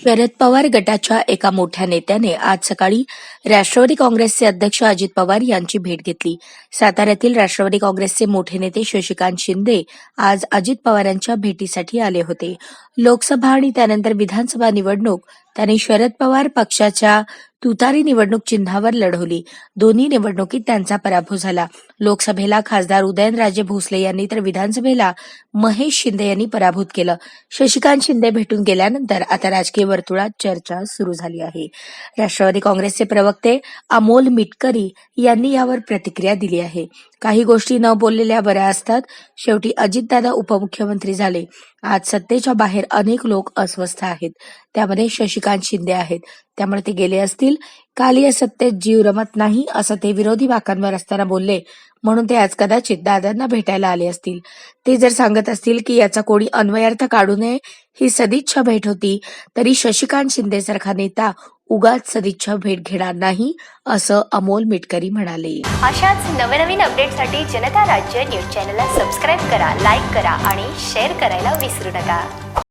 शरद पवार गटाच्या एका मोठ्या नेत्याने आज सकाळी राष्ट्रवादी काँग्रेसचे अध्यक्ष अजित पवार यांची भेट घेतली. साताऱ्यातील राष्ट्रवादी काँग्रेसचे मोठे नेते शशिकांत शिंदे आज अजित पवारांच्या भेटीसाठी आले होते. लोकसभा आणि त्यानंतर विधानसभा निवडणूक त्यांनी शरद पवार पक्षाच्या तुतारी निवडणूक चिन्हावर लढवली. दोन्ही निवडणुकीत त्यांचा पराभव झाला. लोकसभेला खासदार उदयनराजे भोसले यांनी तर विधानसभेला महेश शिंदे यांनी पराभूत केलं. शशिकांत शिंदे भेटून गेल्यानंतर आता राजकीय वर्तुळात चर्चा सुरू झाली आहे. राष्ट्रवादी काँग्रेसचे प्रवक्ते अमोल मिटकरी यांनी यावर प्रतिक्रिया दिली आहे. काही गोष्टी न बोललेल्या बऱ्या असतात. शेवटी अजितदादा उपमुख्यमंत्री झाले. आज सत्तेच्या बाहेर अनेक लोक अस्वस्थ आहेत. त्यामध्ये शशिकांत शिंदे आहेत. त्यामुळे ते गेले असतील. काल या सत्तेत जीव रमत नाही असं ते विरोधी वाकांवर असताना बोलले. म्हणून ते आज कदाचित दादांना भेटायला आले असतील. ते जर सांगत असतील की याचा कोणी अन्वयार्थ काढू नये ही सदिच्छा भेट होती तरी शशिकांत शिंदे सारखा नेता उगाच सदिच्छा भेट घेणार नाही असं अमोल मिटकरी म्हणाले. अशाच नवनवीन अपडेटसाठी जनता राज्य न्यूज चॅनलला सबस्क्राईब करा लाईक करा आणि शेअर करायला विसरू नका.